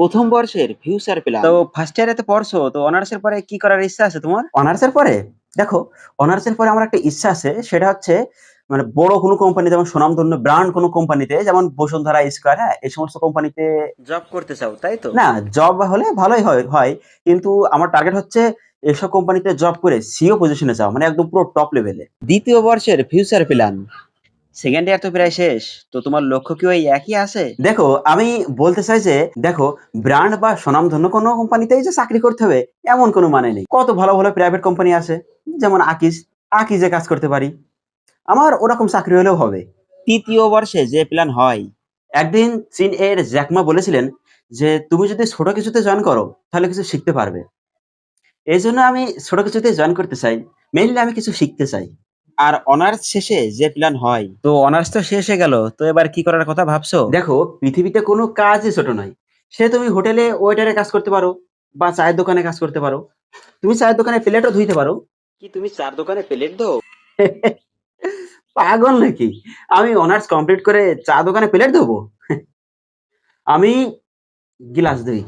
প্রথম বর্ষের future plan তো ফার্স্ট ইয়ারে তো পড়ছো তো অনার্স এর পরে কি করার ইচ্ছা আছে তোমার? অনার্স এর পরে? দেখো অনার্স এর পরে আমার একটা ইচ্ছা আছে সেটা হচ্ছে মানে বড় কোনো কোম্পানি যেমন সুনামধন্য ব্র্যান্ড কোনো কোম্পানিতে যেমন বসুন্ধরা স্কোয়ার হ্যাঁ এই সমস্ত কোম্পানিতে জব করতে চাও তাই তো? না জব হলে ভালোই হয় হয়। কিন্তু আমার টার্গেট হচ্ছে এসব কোম্পানিতে জব করে সিও পজিশনে যাওয়া মানে একদম পুরো টপ লেভেলে দ্বিতীয় বর্ষের ফিউচার প্ল্যান সেকেন্ড ইয়ার তো প্রায় শেষ তো তোমার লক্ষ্য কি ওই একই আছে? দেখো আমি বলতে চাই যে দেখো ব্র্যান্ড বা সুনামধন্য কোনো কোম্পানিতেই যে চাকরি করতে হবে এমন কোনো মানে নেই। কত ভালো ভালো প্রাইভেট কোম্পানি আছে যেমন আকিজ আকিজে কাজ করতে পারি। আমার ওরকম চাকরি হলেও হবে। তৃতীয় বর্ষে যে প্ল্যান হয়। একদিন চীন এর জ্যাকমা বলেছিলেন যে তুমি যদি ছোট কিছুতে জয়েন করো তাহলে কিছু শিখতে পারবে। এই জন্য আমি ছোট কিছুতে জয়েন করতে চাই। মেইনলি আমি কিছু শিখতে চাই। আর অনার্স শেষে যে প্ল্যান হয়। তো অনার্স তো শেষ হয়ে গেল তো এবার কি করার কথা ভাবছ? দেখো পৃথিবীতে কোনো কাজই ছোট নয়। সে তুমি হোটেলে ওয়েটারে কাজ করতে পারো বা চায়ের দোকানে কাজ করতে পারো। তুমি চায়ের দোকানে প্লেটও ধুইতে পারো। কি তুমি চার দোকানে প্লেট দো পাগল নাকি? আমি অনার্স কমপ্লিট করে চা দোকানে প্লেট দেবো আমি গিলাস ধুই।